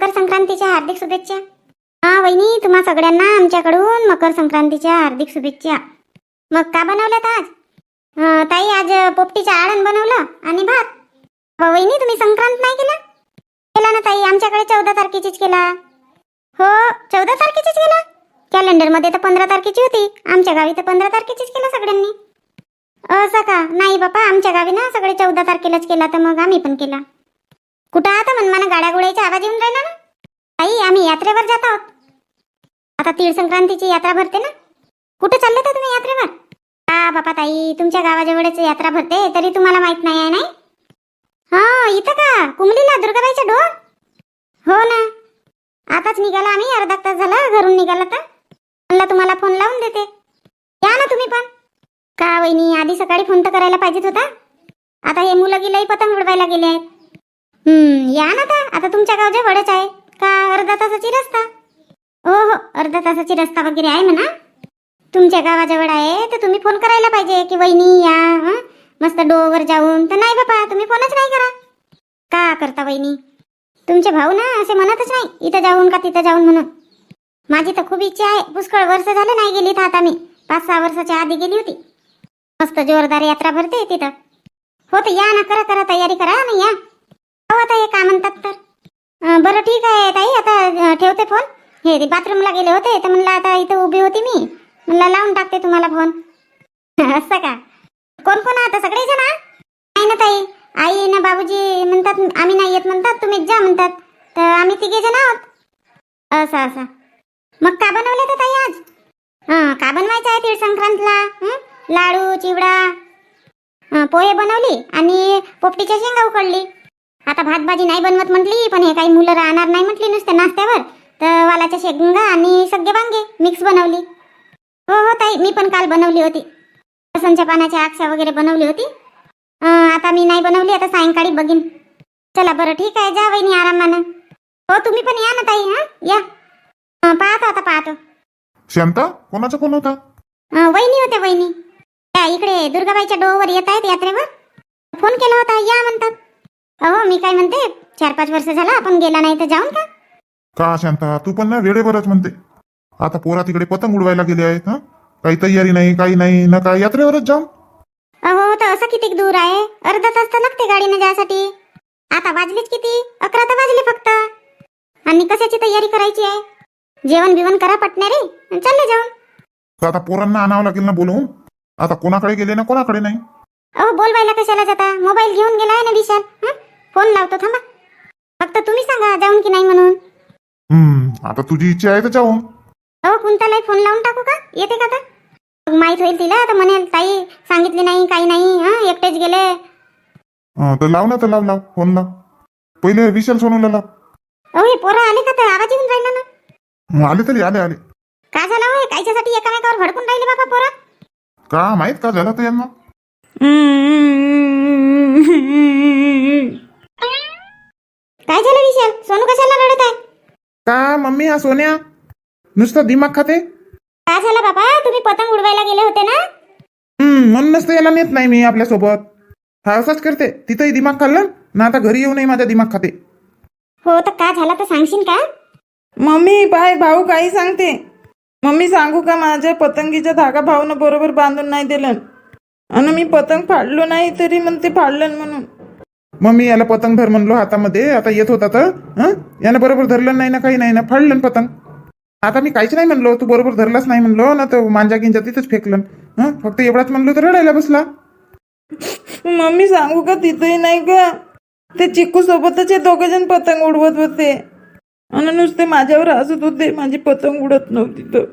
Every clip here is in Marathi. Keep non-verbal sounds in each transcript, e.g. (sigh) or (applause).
मकर संक्रांतीच्या हार्दिक शुभेच्छा. हा वहिनी तुम्हा सगळ्यांना आमच्याकडून मकर संक्रांतीच्या हार्दिक शुभेच्छा. मग का बनवल्यात आज? ताई आज पोपटीचं आळण बनवलं आणि भात. वहिनी तुम्ही संक्रांत नाही केला? केला ना ताई आमच्याकडे चौदा तारखेचीच केला. हो चौदा तारखेचीच केला? कॅलेंडरमध्ये तर पंधरा तारखेची होती. आमच्या गावी तर पंधरा तारखेचीच केला सगळ्यांनी. असं का? नाही बापा आमच्या गावी ना सगळे चौदा तारखेलाच केला तर मग आम्ही पण केला. कुठं आता मनमाना गाड्या गुड्याचा आवाज येऊन राहिला ना. ताई आम्ही यात्रेवर जात आहोत. आता तीळ संक्रांतीची यात्रा भरते ना. कुठं चालले तर तुम्ही यात्रेवर? हा बापा ताई तुमच्या गावाजवळच यात्रा भरते तरी तुम्हाला माहीत नाही आहे नाही? हा इथं का? कुंबलीला दुर्गाबाईचा डोर हो ना. आताच निघाला आम्ही अर्धा तास झाला घरून निघाला तर. म्हणलं तुम्हाला फोन लावून देते. या ना तुम्ही पण. का वहिनी आधी सकाळी फोन तर करायला पाहिजेत होता. आता हे मुलं गेलंही पतंग उडवायला गेले आहेत. हम्म या ना आता. आता तुमच्या गाव जवळच आहे. का अर्धा तासाची रस्ता? हो हो अर्धा तासाची रस्ता वगैरे आहे म्हणा. तुमच्या गावाजवळ आहे तर तुम्ही फोन करायला पाहिजे की वहिनी या हं? मस्त डोवर जाऊन. तर नाही बाबा तुम्ही फोनच नाही करा. का करता वहिनी? तुमचे भाऊ ना असे म्हणतच नाही इथं जाऊन का तिथं जाऊन म्हणून. माझी तर खूप इच्छा आहे. पुष्कळ वर्ष झालं नाही गेली तर आता मी. पाच सहा वर्षाच्या आधी गेली होती. मस्त जोरदार यात्रा भरते तिथं. हो तर या ना करा करा तयारी करा ना या. आता हे का म्हणतात तर. बरं ठीक आहे ताई आता ठेवते फोन हे ते बाथरूमला गेले होते तर म्हणलं आता इथं उभी होती मी. म्हणलं लावून टाकते तुम्हाला फोन (laughs) असं का? कोण कोण आता सगळे जण नाही ना ताई. आई ना बाबूजी म्हणतात आम्ही नाही येत म्हणतात तुम्हीच जा म्हणतात. तर आम्ही तिघे जण आहोत. असं असं. मग का बनवले तर ताई आज? हां का बनवायचं आहे तीळ संक्रांतला लाडू चिवडा? पोहे बनवली आणि पोपटीच्या शेंगा उकडली. आता भात भाजी नाही बनवत म्हटली पण हे काही मुलं राहणार नाही म्हटली नुसत्या नाश्त्यावर. तर वालाच्या शेंगा आणि सगळे वांगे मिक्स बनवली. हो हो ताई मी पण काल बनवली होती. लसणच्या पानाच्या आक्षा वगैरे बनवली होती. आता मी नाही बनवली आता सायंकाळी बघीन. चला बरं ठीक आहे जा वहिनी आरामानं हो तुम्ही पण या ना ताई हा? या. पाहतो आता पाहतो. शांता कोणाचा फोन होता? वहिनी होत्या वहिनी. इकडे दुर्गाबाईच्या डोवर येत आहेत यात्रेवर. फोन केला होता या म्हणतात. अहो मी काय म्हणते चार पाच वर्ष झाला आपण गेला नाही तर जाऊन का? का शांता तू पण ना वेळेवरच म्हणते. आता पोरा तिकडे पतंग उडवायला गेले आहेत हा? काही तयारी नाही काही नाही ना काय यात्रेवरच जाऊ अहो तर असं किती दूर आहे? अर्धा तास तर लागते गाडीने जायसाठी. आता वाजलेच किती? अकरा तर वाजले फक्त. आणि कशाची तयारी करायची आहे? जेवण बिवण करा पटणारे चालले जाऊन. तर आता पोरांना आणावं लागेल ना बोलवून? आता कोणाकडे गेले ना कोणाकडे नाही? अहो बोलवायला कशाला जाता? मोबाईल घेऊन गेलाय ना विशाल हं? फोन लावतो थांबा. फक्त तुम्ही सांगा जाऊन की नाही म्हणून. हम्म आता तुझी इच्छा आहे तर जाऊ अहो कुंतालाही फोन लावून टाकू का? येते का तर मग माहीत होईल तिला तर म्हणेल ताई सांगितली नाही काही नाही हं एकटेच गेले. हं, तर लाव ना तर लाव लाव फोन लाव. पहिले विशाल सोनूला लाव. अहो हे पोरं आले का तर आवाज येऊन राहिला ना. हं, आले तरी आले आले. का झालं हो हे कायच्यासाठी एकामेकावर भडकून राहिले बाबा पोरं? का माहीत का झालं तर यांना? काय झालं विशाल? सोनू कशाला रडत आहे? का मम्मी हा सोन्या? नुसतं दिमाग खाते? काय झालं बाबा? तुम्ही पतंग उडवायला गेले होते ना? हम्म म्हणूनच तर याला नेत नाही मी आपल्यासोबत. हा असाच करते. तिथंही दिमाग खाल्लं ना आता घरी येऊनही माझा दिमाग खाते. हो तर का झाला तर सांगशील का? मम्मी बाय भाऊ काही सांगते. मम्मी सांगू का माझ्या पतंगीचा धागा भाऊनं बरोबर बांधून नाही दिलं? आणि मी पतंग फाडलो नाही तरी म्हणते फाडलं म्हणून. मम्मी याला पतंग धर म्हणलो हातामध्ये. आता येत होता तर हं? यानं बरोबर धरलं नाही ना काही नाही ना फाडलं ना पतंग. आता मी काहीच नाही म्हणलो तू बरोबर धरलाच नाही म्हणलो ना तर मांजा गिंजा तिथंच फेकलं. हं? फक्त एवढाच म्हणलो तर रडायला बसला. मम्मी सांगू का तिथंही नाही का? ते चिक्कू सोबतच हे दोघ जण पतंग उडवत होते. आणि नुसते माझ्यावर हसत होते माझी पतंग उडत नव्हती तर.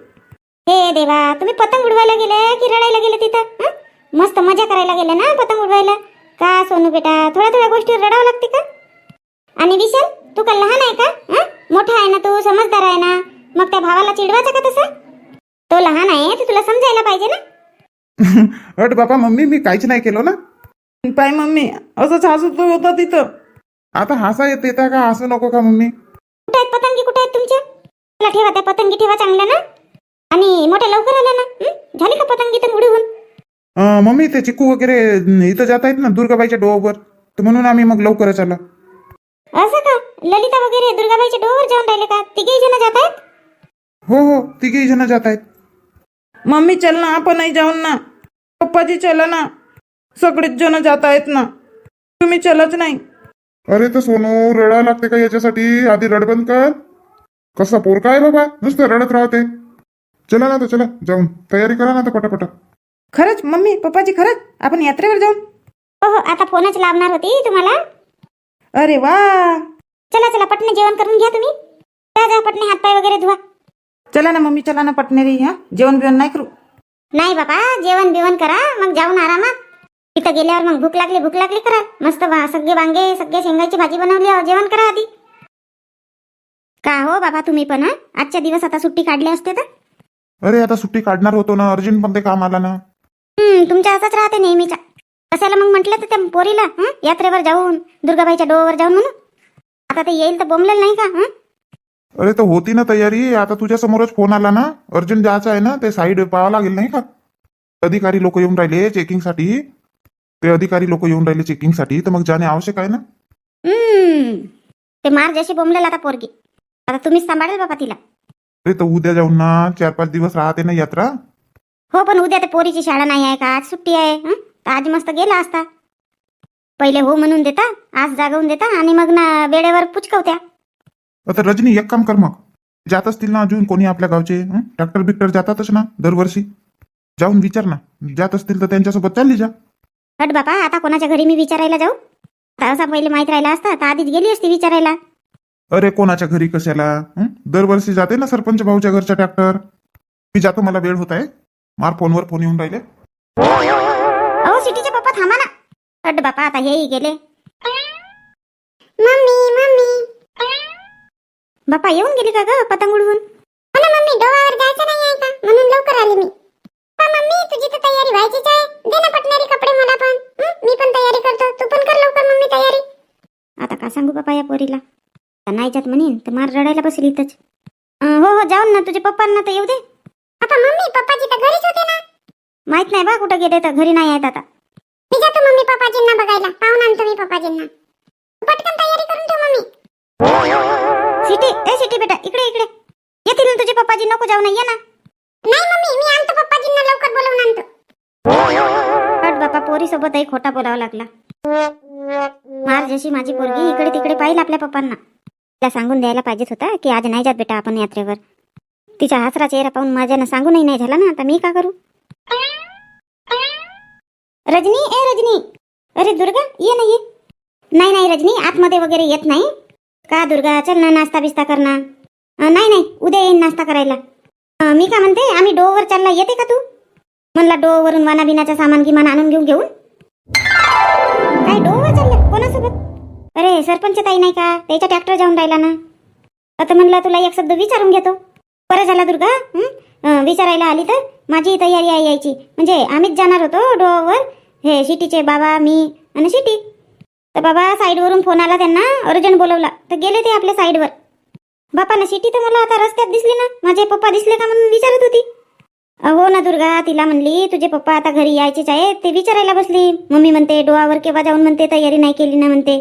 हे देवा तुम्ही पतंग उडवायला गेले की रडायला गेले तिथं? हं? मस्त मजा करायला गेले ना पतंग उडवायला? का सोनू बेटा? थोड्या थोड्या गोष्टीवर रडावं लागते का? आणि विशाल तू का लहान आहे का? हं? मोठा आहे ना तू समजदार आहे ना? मग त्या भावाला चिडवायचं का तसं? तो लहान आहे तर तुला समजायला पाहिजे ना? (laughs) अट बापा मम्मी मी काहीच नाही केलो ना? पाय मम्मी असंच हसत होता तिथं. आता हसा येते का? हसू नको का मम्मी? कुठे आहेत पतंगी? कुठे आहेत तुमच्या? मला ठेवा त्या पतंगी ठेवा चांगल्या ना? आणि मोठ्या लवकर आल्या ना? हं? झाली का पतंगी तर उडवून अं, मम्मी ते चिक्कू वगैरे इथं जात आहेत ना दुर्गाबाईच्या डोवर तर म्हणून आम्ही मग लवकरच आलो. असं का? ललिता वगैरे दुर्गाबाईच्या डोवर जाऊन राहिले का? तिघेही जण जात आहेत? हो हो तिघेही जण जात आहेत. मम्मी चल ना आपणही जाऊन ना. पप्पाजी चला ना. सगळेच जण जात आहेत ना. तुम्ही चलच नाही. अरे तर सोनू रडा लागते का याच्यासाठी? आधी रडबंद कर. कसा पोर काय बाबा? नुसतं रडत राहते. चला ना तर चला जाऊन. तयारी करा ना तर पटापट. खरंच? मम्मी पप्पाजी खरंच? आपण यात्रेवर जाऊन हो हो आता फोनच लावणार होती तुम्हाला. अरे वा! चला चला पटणे जेवण करून घ्या तुम्ही. जा जा पटणे हातपाय वगैरे धुवा. चला ना मम्मी चला ना पटनेरी हा. जेवण बिवण नाही करू? नाही बाबा जेवण बिवण करा मग जाऊन आरामात. तिथं गेल्यावर मग भूक लागली भूक लागली करा. मस्त वा- सगळे वांगे सगळे शेंगाची भाजी बनवली जेवण करा आधी. का हो बाबा तुम्ही पण हा? आजच्या दिवस आता सुट्टी काढली असते तर? अरे आता सुट्टी काढणार होतो ना अर्जंट पण ते काम आला ना. तुमच्या असंच राहते नेहमीचा कशाला मग म्हटलं तर त्या पोरीला? यात्रेवर जाऊन दुर्गाबाईच्या डोवर जाऊन म्हणून? आता ते येईल तर बोंबलेलं नाही का हं? अरे तर होती ना तयारी. आता तुझ्या समोरच फोन आला ना. अर्जंट जायचं आहे ना ते साईड पाहावं लागेल नाही का? अधिकारी लोक येऊन राहिले चेकिंगसाठी. ते अधिकारी लोक येऊन राहिले चेकिंगसाठी. तर मग जाणे आवश्यक आहे ना? हम्म ते मार जशी बोंबलेल आता पोरगी. आता तुम्हीच सांभाळेल बाबा तिला. अरे तर उद्या जाऊन ना चार पाच दिवस राहते ना यात्रा. हो पण उद्या ते पोरीची शाळा नाही आहे का? आज सुट्टी आहे हं? तर आज मस्त गेला असता. पहिले हो म्हणून देता आज जागवून देता आणि मग ना वेळेवर पुचकवत्या. आता रजनी एक काम कर मग. जात असतील ना अजून कोणी आपल्या गावचे ट्रॅक्टर बिक्टर जातातच ना दरवर्षी. जाऊन विचार ना. जात असतील तर त्यांच्यासोबत चालली जा. हट बापा आता कोणाच्या घरी मी विचारायला जाऊ? आता असा पहिले माहीत राहिला असता तर आधीच गेली असती विचारायला. अरे कोणाच्या घरी कशाला? हं? दरवर्षी जाते ना सरपंच भाऊच्या घरचा ट्रॅक्टर मी जातो मला वेळ होत आहे. मार फोनवर फोन येऊन राहिले. अहो सिटीचे पप्पा थांबा ना. अड बापा आता हेही गेले. Mummy mummy. बापा येऊन गेली का ग पतंग उडवून हो ना मम्मी डोवावर जायचं नाही आहे का? म्हणून लवकर आले मी. मम्मी तुझी तर तयारी व्हायचीच आहे. दे ना पटणारी कपडे मला पण. हं? मी पण तयारी करतो. तू पण कर लवकर मम्मी तयारी. आता का सांगू बापा या पोरीला? तर नाही जात म्हणेन तर मार रडायला बसेल इथंच. अं, हो हो जाऊन ना तुझे पप्पांना तर येऊ दे आता मम्मी पप्पाजी तर घरीच होते ना माहीत नाही बा कुठं गेले तर घरी नाही आहेत आता. मी जातो मम्मी पप्पाजींना बघायला. पाहून आणतो मी पप्पाजींना. पटकन तयारी करून ठेव मम्मी. सिटी ए सिटी बेटा इकडे इकडे. येतील ना तुझे पप्पाजी नको जाऊ नाही ये ना. नाही मम्मी मी आणतो पप्पाजींना लवकर बोलवून आणतो. पट बापा पोरी सोबतही खोटा बोलावा लागला. मार जशी माझी पोरगी इकडे तिकडे पाहिल आपल्या पप्पांना. तिला सांगून द्यायला पाहिजेच होता की आज नाही जात बेटा आपण यात्रेवर. तिच्या हसरा चेहरा पाहून माझ्यानं सांगूनही नाही झाला ना आता मी का करू? रजनी ए रजनी. अरे दुर्गा ये ना ये नाही नाही रजनी आतमध्ये वगैरे येत नाही. का दुर्गा चल ना नाश्ता बिस्ता कर ना. नाही नाही उद्या येईन नाश्ता करायला. मी का म्हणते आम्ही डोवर चालला येते का तू? म्हणला डोवरून वाना बिनाचा सामान किमान आणून घेऊन घेऊन. काय डोवर चालला कोणासोबत? अरे सरपंच ताई नाही का? त्याचा ट्रॅक्टर जाऊन राहिला ना. आता म्हणलं तुला एक शब्द विचारून घेतो. बरं झाला दुर्गा हं? अं, विचारायला आली तर? माझी तयारी आहे यायची. म्हणजे आम्हीच जाणार होतो डोवर. हे शिटीचे बाबा मी आणि शिटी तर बाबा साईडवरून फोन आला त्यांना अर्जंट बोलवला. तर गेले ते आपल्या साईडवर. बापा ना सिटी तर मला आता रस्त्यात दिसली ना. माझे पप्पा दिसले का म्हणून विचारत होती. हो ना दुर्गा तिला म्हणली तुझे पप्पा आता घरी यायचेच आहे ते विचारायला बसली. मम्मी म्हणते डोळावर केव्हा जाऊन म्हणते तयारी नाही केली ना म्हणते.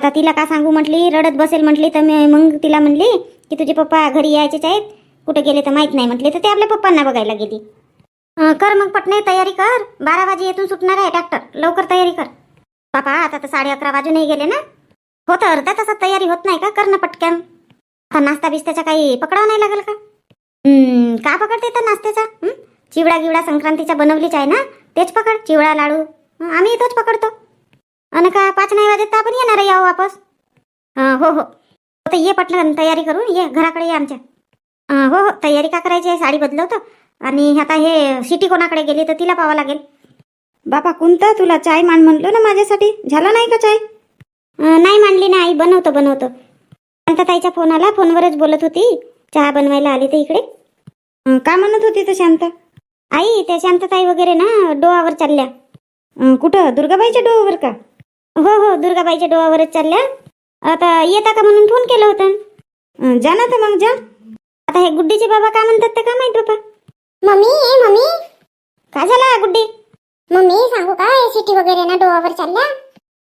आता तिला का सांगू म्हटली रडत बसेल म्हटली तर मी मग तिला म्हणली की तुझे पप्पा घरी यायचेच आहेत. कुठे गेले तर माहीत नाही म्हटले. तर ते आपल्या पप्पांना बघायला गेली. कर मग पटणे तयारी कर. बारा वाजे येथून सुटणार आहे ट्रॅक्टर लवकर तयारी कर. बापा आता तर साडे अकरा वाजूनही गेले ना? हो तर अर्ध्या तासात तयारी होत नाही का? कर ना पटकन. आता नाश्ता बिस्त्याचा काही पकडावं नाही लागेल का? का पकडते तर नाश्त्याचा? चिवडा गिवडा संक्रांतीचा बनवलीच आहे ना? तेच पकड चिवडा लाडू. आम्ही तोच पकडतो. आणि का पाच नाही वाजत तर आपण येणार आहे यावं वापस. हो, हो हो. तर ये पटलं तयारी करू ये. घराकडे ये आमच्या. हो हो. तयारी का करायची आहे? साडी बदलवतो. आणि आता हे सिटी कोणाकडे गेली तर तिला पाहावं लागेल. बापा कोणता तुला चाय मान म्हणलो ना माझ्यासाठी? झाला नाही का चाय? नाही मांडली ना आई बनवतो बनवतो. शांतताईचा फोन आला फोनवरच बोलत होती. चहा बनवायला आली तर इकडे. अं, का म्हणत होती तर शांत? आई त्या शांतताई वगैरे ना डोहावर चालल्या. अं, कुठं? दुर्गाबाईच्या डोहावर का? हो हो दुर्गाबाईच्या डोहावरच चालल्या. आता येता का म्हणून फोन केलं होतं? अं, जा ना तर मग जा. आता हे गुड्डीचे बाबा का म्हणतात ते का माहीत बाबा मम्मी मम्मी. काय झालं गुड्डी मम्मी सांगू काय? सिटी वगैरे ना डोवावर चालल्या.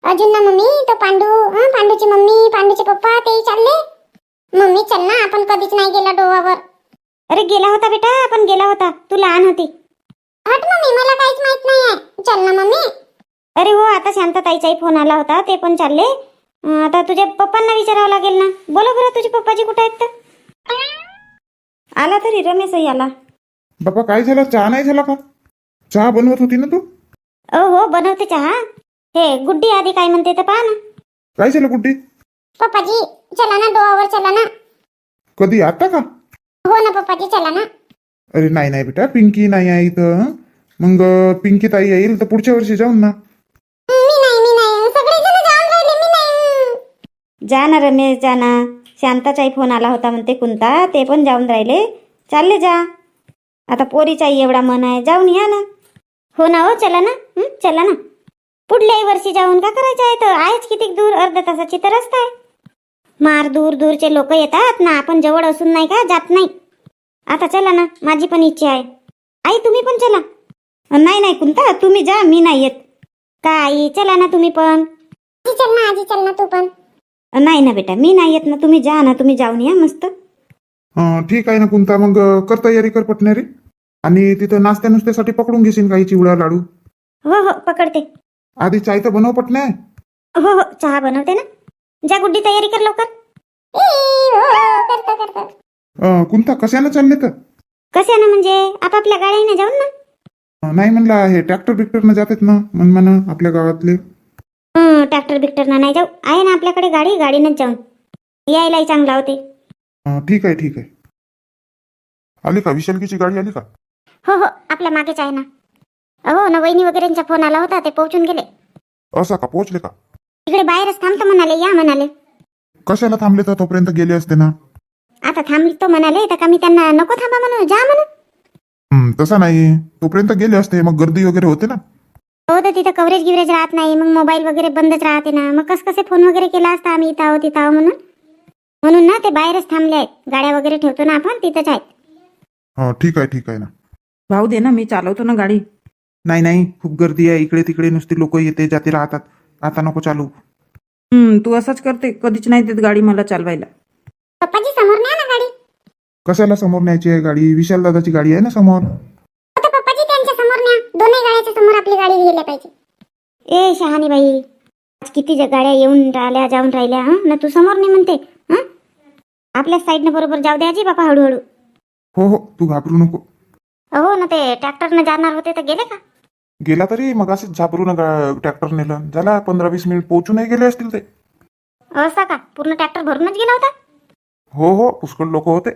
अजून ना मम्मी तो पांडू हं, पांडूची मम्मी पांडूचे पप्पा तेही चालले. मम्मी चल ना आपण कधीच नाही गेला डोवावर अरे गेला होता बेटा आपण गेला होता. तू लहान होती. हट मम्मी मला काहीच माहीत नाहीये. चल ना मम्मी. अरे हो आता शांतताईचाही फोन आला होता ते पण चालले. अं, आता तुझ्या पप्पांना विचारावं लागेल ना. बोला बरं तुझे पप्पाजी कुठे आहेत तर? आला तरी रमेशही आला. बाबा काय झालं? चहा नाही झाला का? चहा बनवत होती ना तू? ओ हो बनवते चहा. हे गुड्डी आधी काय म्हणते तर पहा ना. काय झालं गुड्डी? पप्पाजी चला ना डोहावर चला ना. कधी? आता का? हो ना पप्पाजी चला ना. अरे नाही नाही बेटा पिंकी नाही आहे इथं हं? मग अं, पिंकी ताई येईल तर पुढच्या वर्षी जाऊन ना. मी नाही मी नाही. सगळेजण जाऊन राहिले मी नाही. जा ना रमेश जा ना. शांताचाही फोन आला होता म्हणते कुंता ते पण जाऊन राहिले. चालले जा. आता पोरीचाही एवढा मन आहे जाऊन या ना. हो ना हो चला ना. हं, चला ना. पुढल्याही वर्षी जाऊन का करायचं आहे तर? आहेच किती दूर अर्ध्या तासाची तर रस्ता आहे. मार दूर दूरचे लोक येतात ना आपण जवळ असून नाही का जात नाही. आता चला ना माझी पण इच्छा आहे. आई तुम्ही पण चला. नाही नाही कुंता तुम्ही जा मी नाही येत. का आई चला ना तुम्ही पण. चल ना आजी चल ना तू पण. नाही ना बेटा मी नाही येत ना तुम्ही जा ना तुम्ही जाऊन या मस्त. ठीक आहे ना कुंता मग कर तयारी कर पटणारी आणि तिथं नाश्त्या नुसत्यासाठी पकडून घेशील काही चिवडा लाडू? हो हो पकडते. आधी चाय तर बनव पटण्या. हो हो चहा बनवते ना. जा गुड्डी तयारी कर लवकर. अं, कुंता कशाने चालले तर? कशानं म्हणजे? आपापल्या गाड्याने जाऊन ना. अं, नाही म्हणला हे ट्रॅक्टर बिक्टरनं जातात ना मन म्हणा आपल्या गावातले. हं, ट्रॅक्टर बिक्टरना नाही जाऊ. आहे ना आपल्याकडे गाडी गाडीनंच जाऊन. यायलाही चांगला होते. अं, ठीक आहे ठीक आहे. आली का? विशालकीची गाडी आली का? हो हो आपल्या मागेच आहे ना. हो ना वहिनी वगैरेंचा फोन आला होता ते पोहोचून गेले. असा का? पोहोचले का? इकडे बाहेरच थांबतो म्हणाले या म्हणाले. कशाला थांबले तर तोपर्यंत गेले असते ना? आता थांबतो म्हणाले तर का मी त्यांना नको थांबा म्हणून जा म्हणून. हं, तसा नाही. तोपर्यंत गेले असते मग गर्दी वगैरे होते ना? हो तर तिथं कव्हरेज गिव्हरेज राहत नाही मग मोबाईल वगैरे बंदच राहते ना. मग कस कसे फोन वगैरे केला असता आम्ही इथं आहो तिथं आहो म्हणून? म्हणून ना ते बाहेरच थांबले आहेत. गाड्या वगैरे ठेवतो ना आपण तिथंच आहेत. हो ठीक आहे ठीक आहे ना. भाऊ दे ना मी चालवतो ना गाडी. नाही नाही खूप गर्दी आहे. इकडे तिकडे नुसती लोक येते जाते राहतात. आता नको चालू. हम्म तू असंच करते. कधीच नाही देत गाडी मला चालवायला. पप्पाजी समोर न्या ना गाडी. कशाला समोर न्यायची आहे गाडी? विशाल दादाची गाडी आहे ना समोर? आता पप्पाजी त्यांच्यासमोर न्या. दोन्ही गाड्याच्या समोर आपली गाडी गेल्या पाहिजे. ए शहाणी बाई आज किती ज्या गाड्या येऊन राहिल्या जाऊन राहिल्या हं? ना तू समोर नाही म्हणते. आपल्या साईडनं बरोबर जाऊ द्यायची बापा हळूहळू. हो हो तू घाबरू नको. हो ना ते ट्रॅक्टरनं जाणार होते तर गेले का? गेला तरी मग असेच झापरून ट्रॅक्टर नेलं. झाला पंधरा वीस मिनिट पोहोचूनही गेले असतील ते. असा का? पूर्ण ट्रॅक्टर भरूनच गेला होता? हो हो पुष्कळ लोक होते.